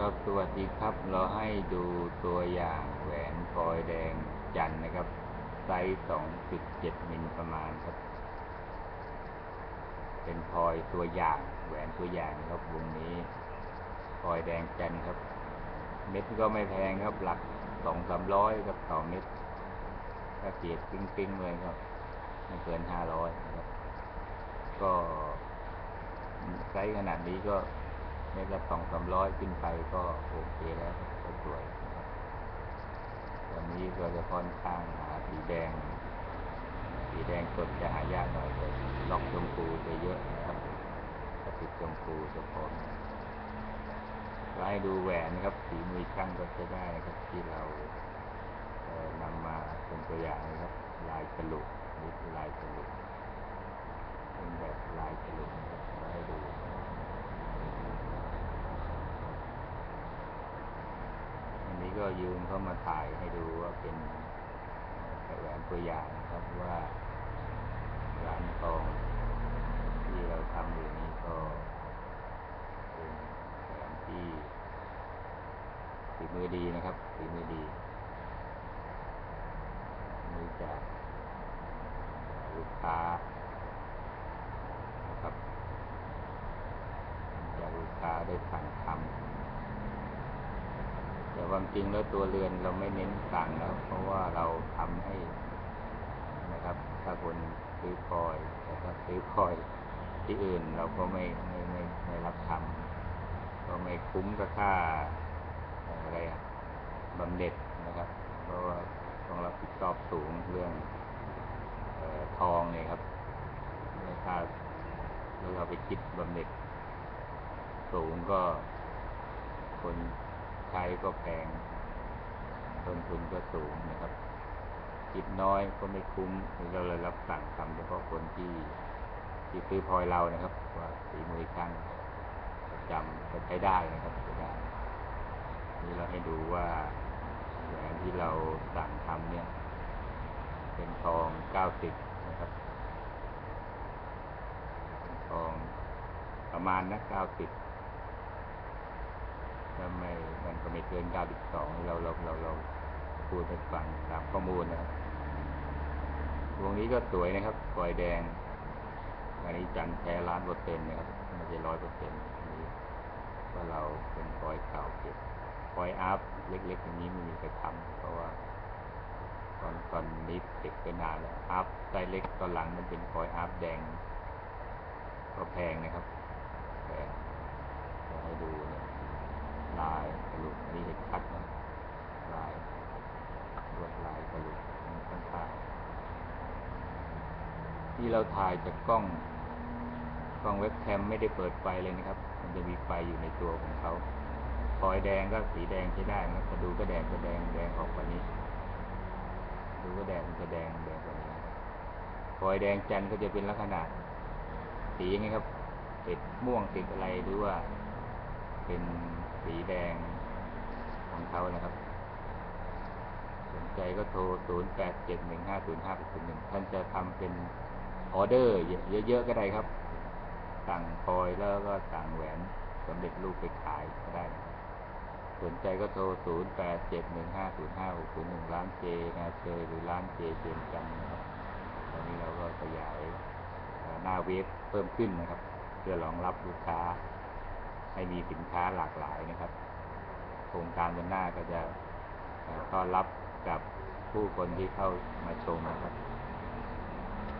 ครับสวัสดีครับ เราให้ดูตัวอย่างแหวนพลอยแดงจันนะครับ ไซส์2.7มิลประมาณครับ เป็นพลอยตัวอย่างแหวนตัวอย่างนะครับวงนี้พลอยแดงจันครับ เม็ดก็ไม่แพงครับหลักสองสามร้อยครับต่อเม็ดถ้าเกียดปิ้งๆเลยครับไม่เกินห้าร้อยครับ ก็ไซส์ขนาดนี้ก็ เม็ดละสองสามร้อยขึ้นไปก็โอเคแล้วก็สวยนะครับวันนี้เราจะค่อนข้างหาสีแดง สีแดงสดจะหายากหน่อยแต่ล็อกชมพูจะเยอะนะครับถ้าติดชมพูจะพอก็ให้ดูแหวนนะครับสีมือช่างก็จะได้นะครับที่เราเอ่อนำมาเป็นตัวอย่างนะครับ ลายฉลุนี่คือลายฉลุเป็นแบบลายฉลุนะครับเราให้ดู อันนี้ ก็ยืมเข้ามาถ่ายให้ดูว่าเป็นแหวนตัวอย่างนะครับว่าร้านทองที่เราทำอยู่นี้ก็เป็นแหวนที่ฝีมือดีนะครับฝีมือดีมือจากลูกค้านะครับจากลูกค้าได้สั่งทำ ความจริงแล้วตัวเรือนเราไม่เน้นสั่งนะครับเพราะว่าเราทำให้นะครับถ้าคนซื้อพลอยแต่ถ้าซื้อพลอยที่อื่นเราก็ไม่ไม่ไม่ไม่รับทำก็ไม่คุ้มกับค่าอะไรอะบำเหน็จนะครับ เพราะว่าต้องรับผิดชอบสูงเรื่องเออทองเนี่ยครับถ้าแล้วเราไปคิดบำเหน็จสูงก็คน ช้ก็แพง ต้นทุนก็สูงนะครับคิดน้อยก็ไม่คุ้มเราเลยรับสั่งทำเฉพาะคนที่ที่ซื้อพลอยเรานะครับ ว่าสีมือช่างประจำก็ใช้ได้นะครับใช้ได้นี่เราให้ดูว่าแหวนที่เราสั่งทำเนี่ย เป็นทองเก้าสิบนะครับเป็นทองประมาณนะเก้าสิบถ้าไม่ มันก็ไม่เกิน92เราเราเราเราพูดให้ฟังตามข้อมูลนะครับวงนี้ก็สวยนะครับฟอยแดง อันนี้จันแท้ล้านเปอร์เซ็นต์นะครับไม่ใช่ร้อยเปอร์เซ็นต์อันนี้ว่าเราเป็นฟอยเก่าเก็บฟอยอัพเล็กๆอย่างนี้ไม่มีใครทำเพราะว่าตอนตอนนี้เด็กไปนานแล้วอัพไซเล็กตอนหลังมันเป็นฟอยอัพแดง ก็แพงนะครับแพงให้ดูเนี่ย ลายก ระลุกนี่เห็นชัดนลายลวดลายกระลุกข้างๆที่เราถ่ายจากกล้องกล้องเว็บแคมไม่ได้เปิดไฟเลยนะครับ มันจะมีไฟอยู่ในตัวของเขาพลอยแดงก็สีแดงใช้ได้นะถ้าดูก็แดงก็แดงแดงออกกว่านี้ดูก็แดงมันจะแดงแดงกว่านี้พลอยแดงจันทร์ก็จะเป็นลักษณะสีอย่างนี้ครับติดม่วงติดอะไรหรือว่า เป็นสีแดง ของเขานะครับ สนใจก็โทร 0 8 7 1 5 0 5 6 1ท่านจะทำเป็นออเดอร์ เยอะๆก็ได้ครับ สั่งพลอยแล้วก็สั่งแหวนสำเร็จรูปไปขายก็ได้ สนใจก็โทร 0 8 7 1 5 0 5 6 0 1 ร้านเจแอร์เชยหรือร้านเจเจนจันนะครับ ตอนนี้เราก็ขยายหน้าเว็บเพิ่มขึ้นนะครับ เพื่อรองรับลูกค้าให้มีสินค้าหลากหลายนะครับ ครงการวันหน้าก็จะต้อนรับกับผู้คนที่เข้ามาชมนะครับ